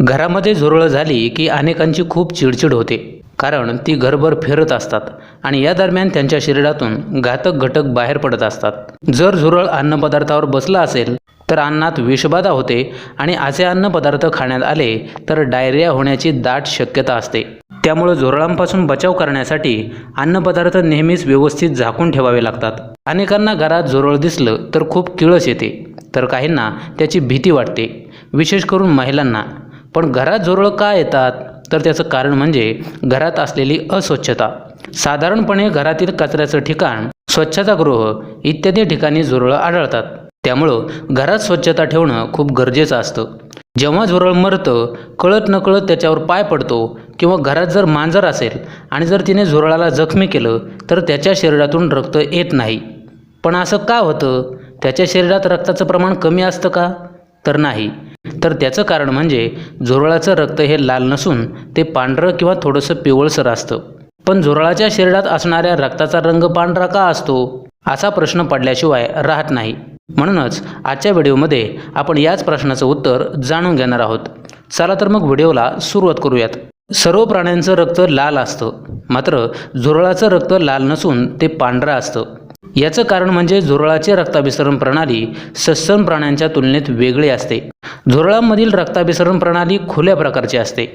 घरामध्ये झुरळ झाली की अनेकांची खूप चिडचिड होते. कारण ती घरभर फिरत असतात आणि या दरम्यान त्यांच्या शरीरातून घातक घटक बाहेर पडत असतात. जर झुरळ अन्नपदार्थावर बसला असेल तर अन्नात विषबाधा होते आणि असे अन्नपदार्थ खाण्यात आले तर डायरिया होण्याची दाट शक्यता असते. त्यामुळे झुरळांपासून बचाव करण्यासाठी अन्नपदार्थ नेहमीच व्यवस्थित झाकून ठेवावे लागतात. अनेकांना घरात झुरळ दिसलं तर खूप किळस येते तर काहींना त्याची भीती वाटते. विशेष करून महिलांना. पण घरात झुरळ का येतात? तर त्याचं कारण म्हणजे घरात असलेली अस्वच्छता. साधारणपणे घरातील कचऱ्याचं ठिकाण स्वच्छतागृह इत्यादी ठिकाणी झुरळं आढळतात. त्यामुळं घरात स्वच्छता ठेवणं खूप गरजेचं असतं. जेव्हा झुरळ मरतं कळत नकळत त्याच्यावर पाय पडतो किंवा घरात जर मांजर असेल आणि जर तिने झुरळाला जखमी केलं तर त्याच्या शरीरातून रक्त येत नाही. पण असं का होतं? त्याच्या शरीरात रक्ताचं प्रमाण कमी असतं का? तर नाही. तर त्याचं कारण म्हणजे झुरळाचं रक्त हे लाल नसून ते पांढरं किंवा थोडंसं पिवळसर असतं. पण झुरळाच्या शरीरात असणाऱ्या रक्ताचा रंग पांढरा का असतो? असा प्रश्न पडल्याशिवाय राहत नाही. म्हणूनच आजच्या व्हिडिओमध्ये आपण याच प्रश्नाचं उत्तर जाणून घेणार आहोत. चला तर मग व्हिडिओला सुरुवात करूयात. सर्व प्राण्यांचं रक्त लाल असतं. मात्र झुरळाचं रक्त लाल नसून ते पांढरं असतं. याचं कारण म्हणजे झुरळाची रक्ताभिसरण प्रणाली सस्तन प्राण्यांच्या तुलनेत वेगळी असते. झुरळांमधील रक्ताभिसरण प्रणाली खुल्या प्रकारची असते.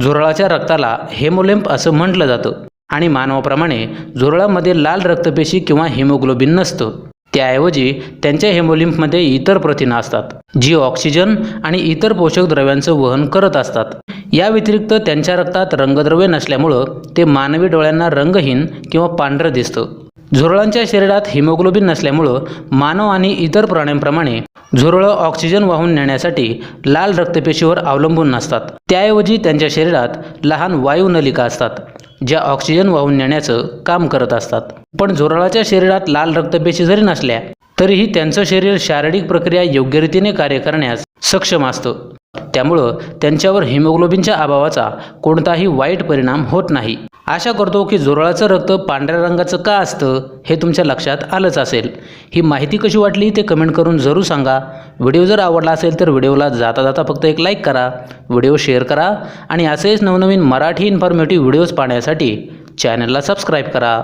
झुरळाच्या रक्ताला हेमोलेम्प असं म्हटलं जातं आणि मानवाप्रमाणे झुरळामध्ये लाल रक्तपेशी किंवा हिमोग्लोबिन नसतं. त्याऐवजी त्यांच्या हेमोलिम्फमध्ये इतर प्रथिनं असतात जी ऑक्सिजन आणि इतर पोषक द्रव्यांचं वहन करत असतात. या व्यतिरिक्त त्यांच्या रक्तात रंगद्रव्य नसल्यामुळं ते मानवी डोळ्यांना रंगहीन किंवा पांढरं दिसतं. झुरळांच्या शरीरात हिमोग्लोबिन नसल्यामुळं मानव आणि इतर प्राण्यांप्रमाणे झुरळं ऑक्सिजन वाहून नेण्यासाठी लाल रक्तपेशीवर अवलंबून नसतात. त्याऐवजी त्यांच्या शरीरात लहान वायुनलिका असतात ज्या ऑक्सिजन वाहून नेण्याचं काम करत असतात. पण झुरळाच्या शरीरात लाल रक्तपेशी जरी नसल्या तरीही त्यांचं शरीर शारीरिक प्रक्रिया योग्य रीतीने कार्य करण्यास सक्षम असतं. त्यामुळं त्यांच्यावर हिमोग्लोबिनच्या अभावाचा कोणताही वाईट परिणाम होत नाही. आशा करतो की झुरळाचं रक्त पांढऱ्या रंगाचं का असतं हे तुमच्या लक्षात आलंच असेल. ही माहिती कशी वाटली ते कमेंट करून जरूर सांगा. व्हिडिओ जर आवडला असेल तर व्हिडिओला जाता जाता फक्त एक लाईक करा व्हिडिओ शेअर करा आणि असेच नवनवीन मराठी इन्फॉर्मेटिव्ह व्हिडिओज पाहण्यासाठी चॅनलला सबस्क्राईब करा.